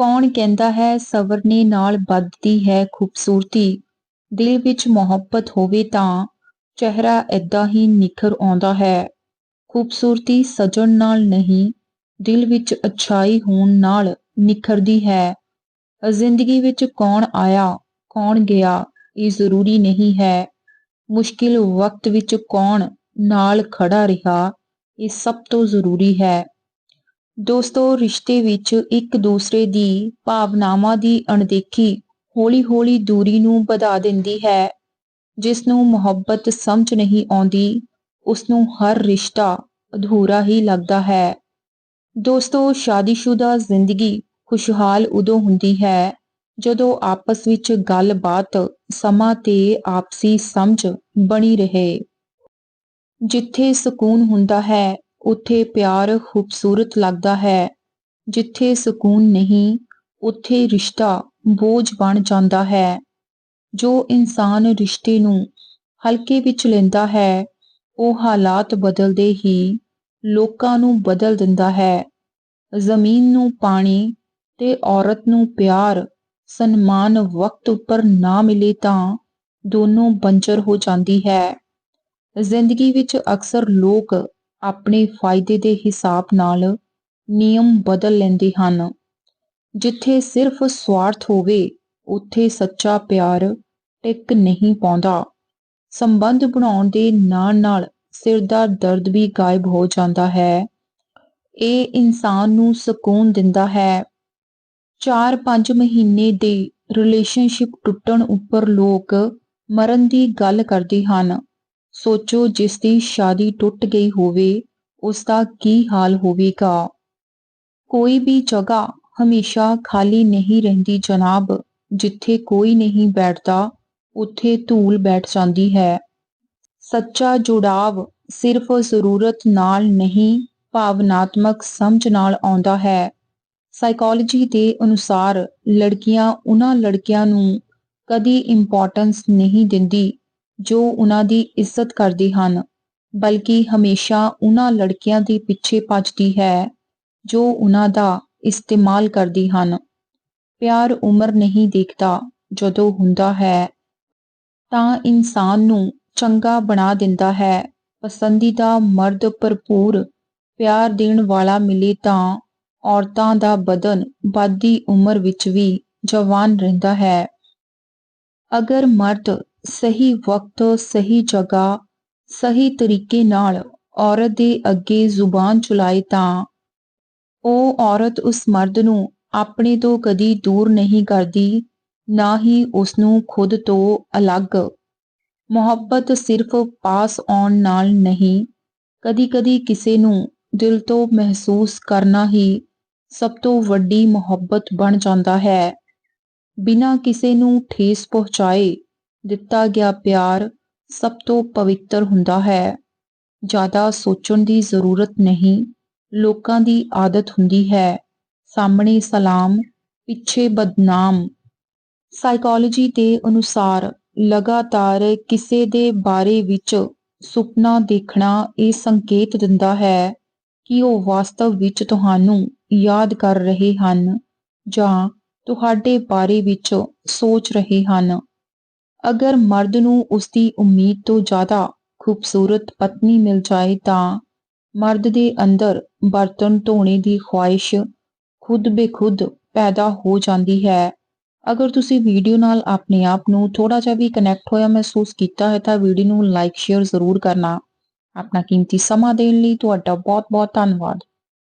ਕੌਣ ਕਹਿੰਦਾ ਹੈ, ਸਵਰਨੇ ਨਾਲ ਵੱਧਦੀ ਹੈ ਖੂਬਸੂਰਤੀ। ਦਿਲ ਵਿੱਚ ਮੁਹੱਬਤ ਹੋਵੇ ਤਾਂ ਚਿਹਰਾ ਏਦਾਂ ਹੀ ਨਿਖਰ ਆਉਂਦਾ ਹੈ। ਖੂਬਸੂਰਤੀ ਸਜਣ ਨਾਲ ਨਹੀਂ, ਦਿਲ ਵਿੱਚ ਅਛਾਈ ਹੋਣ ਨਾਲ ਨਿਖਰਦੀ ਹੈ। ਜ਼ਿੰਦਗੀ ਵਿੱਚ ਕੌਣ ਆਇਆ, ਕੌਣ ਗਿਆ, ਇਹ ਜ਼ਰੂਰੀ ਨਹੀਂ ਹੈ। ਮੁਸ਼ਕਿਲ ਵਕਤ ਵਿੱਚ ਕੌਣ ਨਾਲ ਖੜਾ ਰਿਹਾ, ਇਹ ਸਭ ਤੋਂ ਜ਼ਰੂਰੀ ਹੈ। ਦੋਸਤੋ, ਰਿਸ਼ਤੇ ਵਿੱਚ ਇੱਕ ਦੂਸਰੇ ਦੀ ਭਾਵਨਾਵਾਂ ਦੀ ਅਣਦੇਖੀ ਹੌਲੀ-ਹੌਲੀ ਦੂਰੀ ਨੂੰ ਵਧਾ ਦਿੰਦੀ ਹੈ। ਜਿਸ ਨੂੰ ਮੁਹੱਬਤ ਸਮਝ ਨਹੀਂ ਆਉਂਦੀ ਉਸ ਨੂੰ ਹਰ ਰਿਸ਼ਤਾ ਅਧੂਰਾ ਹੀ ਲੱਗਦਾ ਹੈ। ਦੋਸਤੋ, ਸ਼ਾਦੀशुदा ਜ਼ਿੰਦਗੀ ਖੁਸ਼ਹਾਲ ਉਦੋਂ ਹੁੰਦੀ ਹੈ ਜਦੋਂ ਆਪਸ ਵਿੱਚ ਗੱਲਬਾਤ, ਸਮਾਂ ਤੇ ਆਪਸੀ ਸਮਝ ਬਣੀ ਰਹੇ। ਜਿੱਥੇ ਸਕੂਨ ਹੁੰਦਾ ਹੈ ਉੱਥੇ ਪਿਆਰ ਖੂਬਸੂਰਤ ਲੱਗਦਾ ਹੈ। ਜਿੱਥੇ ਸਕੂਨ ਨਹੀਂ, ਉੱਥੇ ਰਿਸ਼ਤਾ ਬੋਝ ਬਣ ਜਾਂਦਾ ਹੈ। ਜੋ ਇਨਸਾਨ ਰਿਸ਼ਤੇ ਨੂੰ ਹਲਕੇ ਵਿੱਚ ਲੈਂਦਾ ਹੈ, ਉਹ ਹਾਲਾਤ ਬਦਲਦੇ ਹੀ ਲੋਕਾਂ ਨੂੰ ਬਦਲ ਦਿੰਦਾ ਹੈ। ਜ਼ਮੀਨ ਨੂੰ ਪਾਣੀ ਤੇ ਔਰਤ ਨੂੰ ਪਿਆਰ, ਸਨਮਾਨ ਵਕਤ ਉੱਪਰ ਨਾ ਮਿਲੇ ਤਾਂ ਦੋਨੋਂ ਬੰਜਰ ਹੋ ਜਾਂਦੀ ਹੈ। ਜ਼ਿੰਦਗੀ ਵਿੱਚ ਅਕਸਰ ਲੋਕ ਆਪਣੇ ਫਾਇਦੇ ਦੇ ਹਿਸਾਬ ਨਾਲ ਨਿਯਮ ਬਦਲ ਲੈਂਦੇ ਹਨ। ਜਿੱਥੇ ਸਿਰਫ ਸਵਾਰਥ ਹੋਵੇ, ਉੱਥੇ ਸੱਚਾ ਪਿਆਰ ਟਿਕ ਨਹੀਂ ਪਾਉਂਦਾ। ਸੰਬੰਧ ਬਣਾਉਣ ਦੇ ਨਾਲ ਨਾਲ ਸਿਰ ਦਾ ਦਰਦ ਵੀ ਗਾਇਬ ਹੋ ਜਾਂਦਾ ਹੈ। ਇਹ ਇਨਸਾਨ ਨੂੰ ਸਕੂਨ ਦਿੰਦਾ ਹੈ। 4-5 ਮਹੀਨੇ ਦੇ ਰਿਲੇਸ਼ਨਸ਼ਿਪ ਟੁੱਟਣ ਉੱਪਰ ਲੋਕ ਮਰਨ ਦੀ ਗੱਲ ਕਰਦੇ ਹਨ। ਸੋਚੋ ਜਿਸ ਦੀ ਸ਼ਾਦੀ ਟੁੱਟ ਗਈ ਹੋਵੇ, ਉਸ ਦਾ ਕੀ ਹਾਲ ਹੋਵੇਗਾ? ਕੋਈ ਵੀ ਜਗ੍ਹਾ ਹਮੇਸ਼ਾ ਖਾਲੀ ਨਹੀਂ ਰਹਿੰਦੀ ਜਨਾਬ, ਜਿੱਥੇ ਕੋਈ ਨਹੀਂ ਬੈਠਦਾ, ਉੱਥੇ ਧੂਲ ਬੈਠ ਜਾਂਦੀ ਹੈ। ਸੱਚਾ ਜੁੜਾਵ ਸਿਰਫ ਜ਼ਰੂਰਤ ਨਾਲ ਨਹੀਂ, ਭਾਵਨਾਤਮਕ ਸਮਝ ਨਾਲ ਆਉਂਦਾ ਹੈ। ਸਾਈਕੋਲੋਜੀ ਦੇ ਅਨੁਸਾਰ ਲੜਕੀਆਂ ਉਹਨਾਂ ਲੜਕਿਆਂ ਨੂੰ ਕਦੀ ਇੰਪੋਰਟੈਂਸ ਨਹੀਂ ਦਿੰਦੀ ਜੋ ਉਹਨਾਂ ਦੀ ਇੱਜ਼ਤ ਕਰਦੇ ਹਨ, ਬਲਕਿ ਹਮੇਸ਼ਾ ਉਹਨਾਂ ਲੜਕੀਆਂ ਦੇ ਪਿੱਛੇ ਭੱਜਦੀ ਹੈ, ਜੋ ਉਹਨਾਂ ਦਾ ਇਸਤੇਮਾਲ ਕਰਦੀ ਹਨ। ਪਿਆਰ ਉਮਰ ਨਹੀਂ ਦੇਖਦਾ, ਜਦੋਂ ਹੁੰਦਾ ਹੈ, ਤਾਂ ਇਨਸਾਨ ਨੂੰ ਚੰਗਾ ਬਣਾ ਦਿੰਦਾ ਹੈ। ਪਸੰਦੀਦਾ ਮਰਦ ਭਰਪੂਰ ਪਿਆਰ ਦੇਣ ਵਾਲਾ ਮਿਲੇ ਤਾਂ ਔਰਤਾਂ ਦਾ ਬਦਨ ਵੱਧਦੀ ਉਮਰ ਵਿੱਚ ਵੀ ਜਵਾਨ ਰਹਿੰਦਾ ਹੈ। ਅਗਰ ਮਰਦ ਸਹੀ ਵਕਤ, ਸਹੀ ਜਗ੍ਹਾ, ਸਹੀ ਤਰੀਕੇ ਨਾਲ ਔਰਤ ਦੇ ਅੱਗੇ ਜ਼ੁਬਾਨ ਚੁਲਾਏ ਤਾਂ ਉਹ ਔਰਤ ਉਸ ਮਰਦ ਨੂੰ ਆਪਣੇ ਤੋਂ ਕਦੀ ਦੂਰ ਨਹੀਂ ਕਰਦੀ, ਨਾ ਹੀ ਉਸ ਨੂੰ ਖੁਦ ਤੋਂ ਅਲੱਗ। ਮੁਹੱਬਤ ਸਿਰਫ ਪਾਸ ਆਉਣ ਨਾਲ ਨਹੀਂ, ਕਦੀ-ਕਦੀ ਕਿਸੇ ਨੂੰ ਦਿਲ ਤੋਂ ਮਹਿਸੂਸ ਕਰਨਾ ਹੀ ਸਭ ਤੋਂ ਵੱਡੀ ਮੁਹੱਬਤ ਬਣ ਜਾਂਦਾ ਹੈ। ਬਿਨਾਂ ਕਿਸੇ ਨੂੰ ਠੇਸ ਪਹੁੰਚਾਏ ਦਿੱਤਾ ਗਿਆ ਪਿਆਰ ਸਭ ਤੋਂ ਪਵਿੱਤਰ ਹੁੰਦਾ ਹੈ। ਜ਼ਿਆਦਾ ਸੋਚਣ ਦੀ ਜ਼ਰੂਰਤ ਨਹੀਂ, ਲੋਕਾਂ ਦੀ ਆਦਤ ਹੁੰਦੀ ਹੈ। ਸਾਹਮਣੇ ਸਲਾਮ, ਪਿੱਛੇ ਬਦਨਾਮ। ਸਾਈਕੋਲੋਜੀ ਦੇ ਅਨੁਸਾਰ ਲਗਾਤਾਰ ਕਿਸੇ ਦੇ ਬਾਰੇ ਵਿੱਚ ਸੁਪਨਾ ਦੇਖਣਾ ਇਹ ਸੰਕੇਤ ਦਿੰਦਾ ਹੈ ਕਿ ਉਹ ਵਾਸਤਵ ਵਿੱਚ ਤੁਹਾਨੂੰ ਯਾਦ ਕਰ ਰਹੇ ਹਨ ਜਾਂ ਤੁਹਾਡੇ ਬਾਰੇ ਵਿੱਚ ਸੋਚ ਰਹੇ ਹਨ। ਅਗਰ ਮਰਦ ਨੂੰ ਉਸਦੀ ਉਮੀਦ ਤੋਂ ਜ਼ਿਆਦਾ ਖੂਬਸੂਰਤ ਪਤਨੀ ਮਿਲ ਜਾਏ ਤਾਂ ਮਰਦ ਦੇ ਅੰਦਰ ਬਰਤਨ ਧੋਣੇ ਦੀ ਖੁਆਇਸ਼ ਖੁਦ ਬੇਖੁਦ ਪੈਦਾ ਹੋ ਜਾਂਦੀ ਹੈ। ਅਗਰ ਤੁਸੀਂ ਵੀਡੀਓ ਨਾਲ ਆਪਣੇ ਆਪ ਨੂੰ ਥੋੜਾ ਜਿਹਾ ਵੀ ਕਨੈਕਟ ਹੋਇਆ ਮਹਿਸੂਸ ਕੀਤਾ ਹੈ ਤਾਂ ਵੀਡੀਓ ਨੂੰ ਲਾਈਕ ਸ਼ੇਅਰ ਜ਼ਰੂਰ ਕਰਨਾ। ਆਪਣਾ ਕੀਮਤੀ ਸਮਾਂ ਦੇਣ ਲਈ ਤੁਹਾਡਾ ਬਹੁਤ ਬਹੁਤ ਧੰਨਵਾਦ।